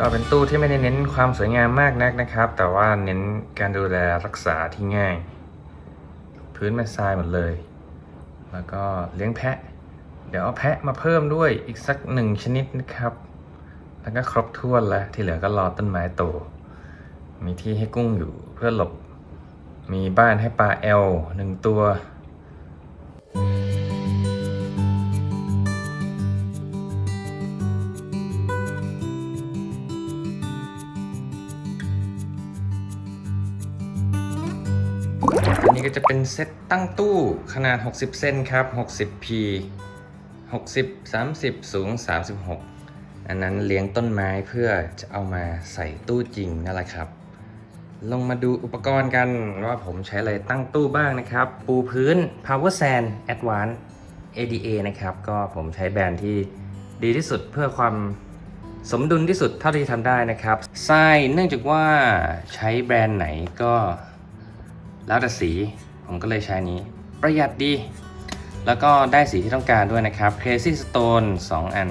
ก็เป็นตู้ที่ไม่ได้เน้นความสวยงามมากนักนะครับ แต่ว่าเน้นการดูแลรักษาที่ง่าย พื้นเป็นทรายหมดเลย แล้วก็เลี้ยงแพะ เดี๋ยวเอาแพะมาเพิ่มด้วยอีกสักหนึ่งชนิดนะครับ แล้วก็ครบถ้วนแล้วที่เหลือก็รอต้นไม้โต มีที่ให้กุ้งอยู่เพื่อหลบ มีบ้านให้ปลาแอลหนึ่งตัว นี้ก็จะเป็นเซตตั้งตู้ขนาด 60 เซนครับ 60p 60 30 สูง 36 อันนั้นเลี้ยงต้นไม้เพื่อจะเอามาใส่ตู้จริงนั่นแหละครับ ลงมาดูอุปกรณ์กันว่าผมใช้อะไรตั้งตู้บ้างนะครับ ปูพื้น Power Sand advance ADA นะครับ ก็ผมใช้แบรนด์ที่ดีที่สุดเพื่อความสมดุลที่สุดเท่าที่ทำได้นะครับทรายเนื่องจากว่าใช้แบรนด์ไหนก็ แล้วแต่สีผมก็เลยใช้นี้ประหยัดดี แล้วก็ได้สีที่ต้องการด้วยนะครับ Crazy Stone 2 อัน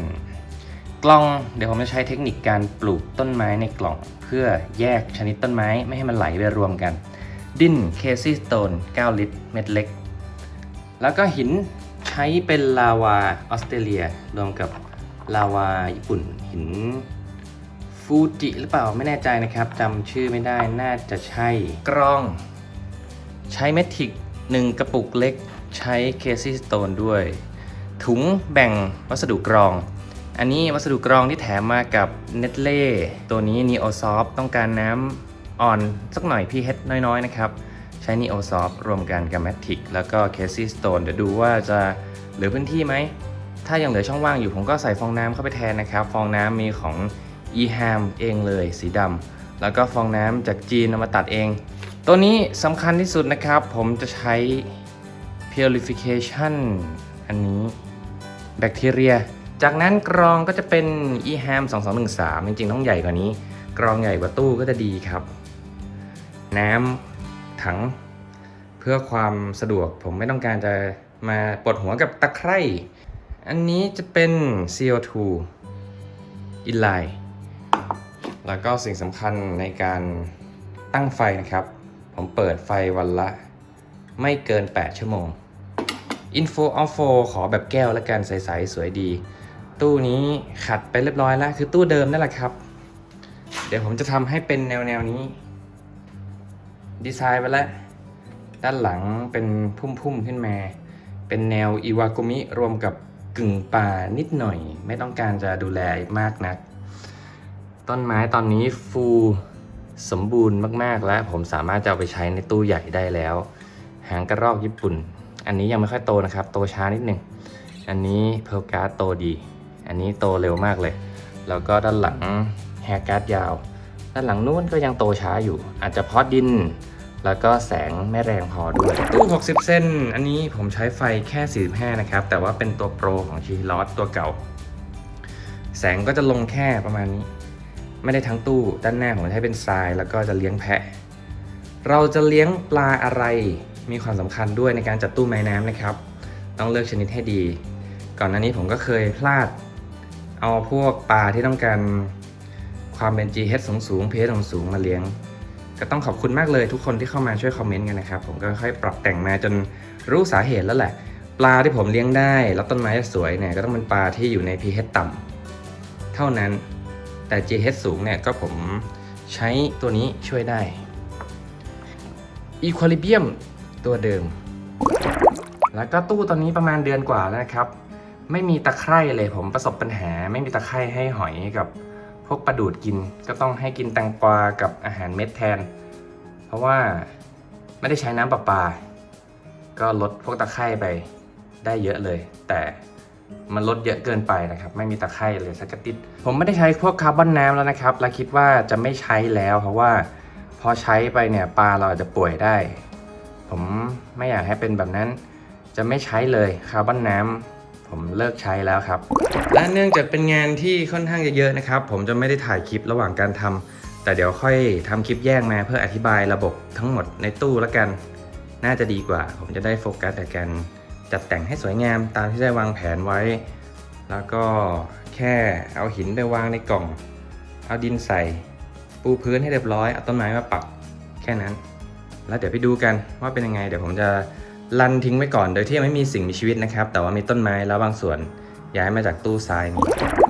กล่องเดี๋ยวผมจะใช้เทคนิคการปลูกต้นไม้ในกล่อง เพื่อแยกชนิดต้นไม้ไม่ให้มันไหลไปรวมกัน ดิน Crazy Stone 9 ลิตร เม็ดเล็ก แล้วก็หินใช้เป็นลาวาออสเตรเลียรวมกับลาวาญี่ปุ่นหินฟูจิหรือเปล่าไม่แน่ใจนะครับจำชื่อไม่ได้น่าจะใช่กรอง ใช้เมทิก1 กระปุกเล็ก ใช้เคซี่สโตนด้วย ถุงแบ่งวัสดุกรอง อันนี้วัสดุกรองที่แถมมากับเน t เล่ตัวนี้ n e o s o f t ต้องการน้ำอ่อนสักหน่อย pH น้อยๆนะครับ ใช้ n e o s o f t รวมกันกับ Matic แล้วก็ Casey Stone เดี๋ยวดูว่าจะเหลือพื้นที่ไหม ถ้ายังเหลือช่องว่างอยู่ผมก็ใส่ฟองน้ำเข้าไปแทนนะครับ ฟองน้ำมีของ eHam เองเลยสีดำแล้วก็ฟองน้ำจากจีนเอามาตัดเอง ตัวนี้สำคัญที่สุดนะครับ ผมจะใช้ purification อันนี้แบคทีเรีย จากนั้นกรองก็จะเป็น eHam 2213 จริงๆ ต้องใหญ่กว่านี้ กรองใหญ่กว่าตู้ก็จะดีครับ น้ำถัง เพื่อความสะดวกผมไม่ต้องการจะมาปวดหัวกับตะไคร่ อันนี้จะเป็น CO2 inline แล้วก็สิ่งสำคัญในการตั้งไฟนะครับ ผมเปิดไฟวันละ ไม่เกิน 8 ชั่วโมง Info of 4ขอแบบแก้วและกันใสๆสวยดี ตู้นี้ขัดไปเรียบร้อยแล้ว คือตู้เดิมนั่นแหละครับ เดี๋ยวผมจะทำให้เป็นแนวแนวๆนี้ ดีไซน์ไปแล้ว ด้านหลังเป็นพุ่มๆขึ้นมา เป็นแนวอิวากุมิรวมกับกึ่งป่านิดหน่อย ไม่ต้องการจะดูแลมากนัก ต้นไม้ตอนนี้ฟู สมบูรณ์มากๆแล้ว ผมสามารถจะเอาไปใช้ในตู้ใหญ่ได้แล้ว หางกระรอกญี่ปุ่น อันนี้ยังไม่ค่อยโตนะครับ โตช้านิดหนึ่งอันนี้เพลการ์ดโตดี อันนี้โตเร็วมากเลย แล้วก็ด้านหลังแฮร์การ์ดยาว ด้านหลังนู้นก็ยังโตช้าอยู่ อาจจะเพราะดิน แล้วก็แสงไม่แรงพอด้วย ตู้ 60 เส้น อันนี้ผมใช้ไฟแค่ 45 นะครับ แต่ว่าเป็นตัวโปรของชีลอสตัวเก่า แสงก็จะลงแค่ประมาณนี้ ไม่ได้ทั้งตู้ด้านหน้าผมใช้เป็นทรายแล้วก็จะเลี้ยงแพะ เราจะเลี้ยงปลาอะไรมีความสำคัญด้วยในการจัดตู้ไม้น้ำนะครับ ต้องเลือกชนิดให้ดี ก่อนหน้านี้ผมก็เคยพลาด เอาพวกปลาที่ต้องการความเป็น GH สูงสูง pH สูงสูงมาเลี้ยง ก็ต้องขอบคุณมากเลยทุกคนที่เข้ามาช่วยคอมเมนต์กันนะครับ ผมก็ค่อยปรับแต่งมาจนรู้สาเหตุแล้วแหละ ปลาที่ผมเลี้ยงได้ แล้วต้นไม้จะสวยเนี่ยก็ต้องเป็นปลาที่อยู่ใน pH ต่ำเท่านั้น แต่ GH สูงเนี่ยก็ผมใช้ตัวนี้ช่วยได้ Equilibrium ตัวเดิม แล้วก็ตู้ตอนนี้ประมาณเดือนกว่าแล้วนะครับ ไม่มีตะไคร่เลยผมประสบปัญหา ไม่มีตะไคร่ให้หอยกับพวกปลาดูดกิน ก็ต้องให้กินแตงกวากับอาหารเม็ดแทน เพราะว่าไม่ได้ใช้น้ำประปา ก็ลดพวกตะไคร่ไปได้เยอะเลย แต่ มันลดเยอะเกินไปนะครับ ไม่มีตะไคร่เลยสักติด ผมไม่ได้ใช้พวกคาร์บอนน้ำแล้วนะครับ และคิดว่าจะไม่ใช้แล้ว เพราะว่าพอใช้ไปเนี่ยปลาเราอาจจะป่วยได้ ผมไม่อยากให้เป็นแบบนั้น จะไม่ใช้เลยคาร์บอนน้ำผมเลิกใช้แล้วครับ และเนื่องจากเป็นงานที่ค่อนข้างจะเยอะนะครับ ผมจะไม่ได้ถ่ายคลิประหว่างการทำแต่เดี๋ยวค่อยทำคลิปแยกมาเพื่ออธิบายระบบทั้งหมดในตู้แล้วกัน น่าจะดีกว่า ผมจะได้โฟกัสแต่การ จัดแต่งให้สวยงามตามที่ได้วางแผนไว้ แล้วก็แค่เอาหินไปวางในกล่อง เอาดินใส่ ปูพื้นให้เรียบร้อย เอาต้นไม้มาปักแค่นั้น แล้วเดี๋ยวไปดูกันว่าเป็นยังไง เดี๋ยวผมจะลันทิ้งไว้ก่อน โดยที่ไม่มีสิ่งมีชีวิตนะครับ แต่ว่ามีต้นไม้แล้วบางส่วนย้ายมาจากตู้ทรายนี้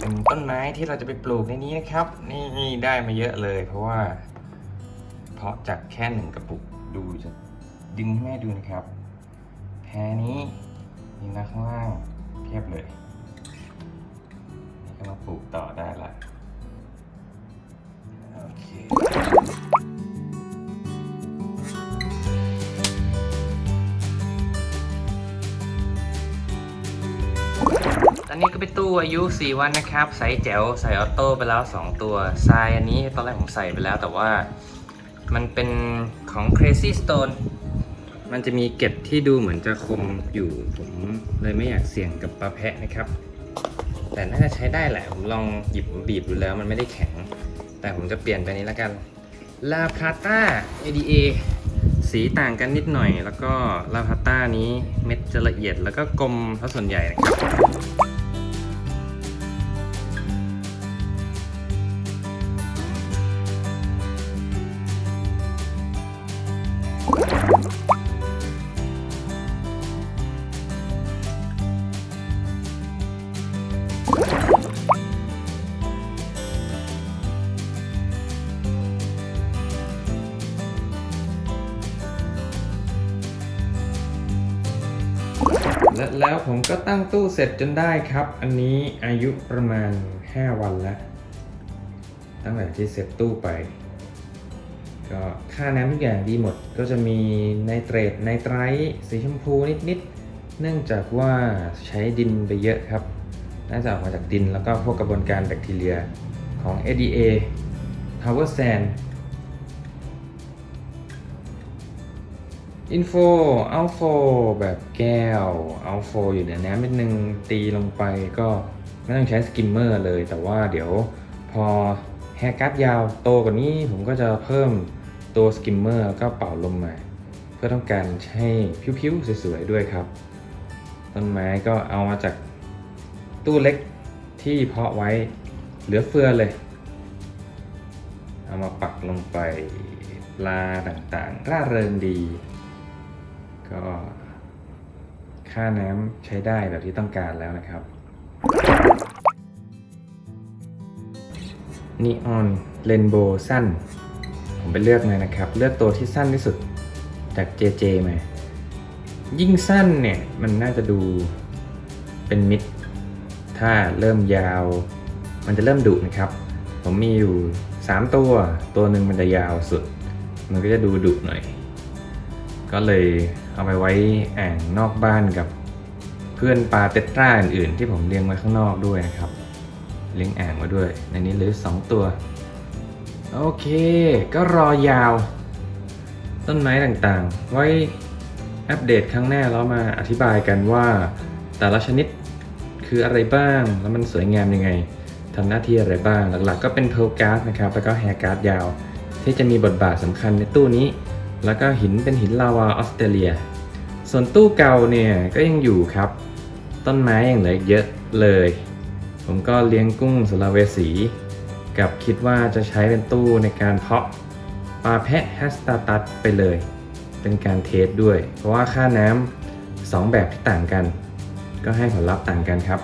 เป็นต้นไม้ที่เราจะไปปลูกในนี้นะครับ นี่ได้มาเยอะเลย เพราะว่า เพาะจากแค่หนึ่งกระปุกดูจะดึงให้แม่ดูนะครับ แพรนี้มีนะข้างล่างเพียบเลย ตู้อายุ 4 วันนะครับใส่แจ๋วใส่ออโต้ไปแล้ว 2 ตัวทรายอันนี้ตอนแรกผมใส่ไปแล้วแต่ว่ามันเป็นของ Crazy Stone มันจะมีเกล็ดที่ดูเหมือนจะคมอยู่ผมเลยไม่อยากเสี่ยงกับปลาแพะนะครับ แต่น่าจะใช้ได้แหละ ผมลองหยิบบีบดูแล้วมันไม่ได้แข็ง แต่ผมจะเปลี่ยนไปนี้แล้วกันลาพาต้า ADA สีต่างกันนิดหน่อย แล้วก็ลาพาต้านี้เม็ดจะละเอียดแล้วก็กลมซะส่วนใหญ่นะครับ แล้วผมก็ตั้งตู้เสร็จจนได้ครับ อันนี้อายุประมาณ 5 วันแล้ว ตั้งแต่ที่เสร็จตู้ไป ก็ค่าน้ำทุกอย่างดีหมด ก็จะมีไนเตรตไนไตรท์สีชมพูนิดๆ เนื่องจากว่าใช้ดินไปเยอะครับ น่าจะออกมาจากดินแล้วก็พวกกระบวนการแบคทีเรียของ ADA Power Sand อินโฟอัลโฟแบบแก้วอัลโฟอยู่ในน้ำนิดนึงตีลงไปก็ไม่ต้องใช้สกิมเมอร์เลย แต่ว่าเดี๋ยวพอแฮร์การ์ดยาวโตกว่านี้ผมก็จะเพิ่มตัวสกิมเมอร์ก็เป่าลมมาเพื่อต้องการให้ผิวๆสวยๆด้วยครับ ต้นไม้ก็เอามาจากตู้เล็กที่เพาะไว้เหลือเฟือเลย เอามาปักลงไปปลาต่างๆร่าเริงดี ก็ค่าน้ำใช้ได้แบบที่ต้องการแล้วนะครับนีออนเรนโบสั้น ผมไปเลือกเลยนะครับ เลือกตัวที่สั้นที่สุดจาก JJ มา ยิ่งสั้นเนี่ย มันน่าจะดูเป็นมิด ถ้าเริ่มยาว มันจะเริ่มดุนะครับ ผมมีอยู่ 3 ตัว ตัวหนึ่งมันจะยาวสุด มันก็จะดูดุหน่อย ก็เลย เอาไปไว้อ่างนอกบ้านกับเพื่อนปลาเตตราอื่นๆ ที่ผมเลี้ยงไว้ข้างนอกด้วยนะครับ เลี้ยงอ่างไว้ด้วย ในนี้เหลือสองตัว โอเค ก็รอยาว ต้นไม้ต่างๆ ไว้อัปเดตครั้งหน้าแล้วมาอธิบายกันว่า แต่ละชนิดคืออะไรบ้าง แล้วมันสวยงามยังไงทำหน้าที่อะไรบ้าง หลักๆ ก็เป็นเพลการ์ดนะครับ แล้วก็แฮร์การ์ดยาว ที่จะมีบทบาทสำคัญในตู้นี้ แล้วก็หินเป็นหินลาวาออสเตรเลีย ส่วนตู้เก่าเนี่ยก็ยังอยู่ครับ ต้นไม้ยังเหลือเยอะเลย ผมก็เลี้ยงกุ้งสลาเวสี กับคิดว่าจะใช้เป็นตู้ในการเพาะปลาแพะแฮสตาตัสไปเลย เป็นการเทสด้วย เพราะว่าค่าน้ำสองแบบที่ต่างกัน ก็ให้ผลลัพธ์ต่างกันครับ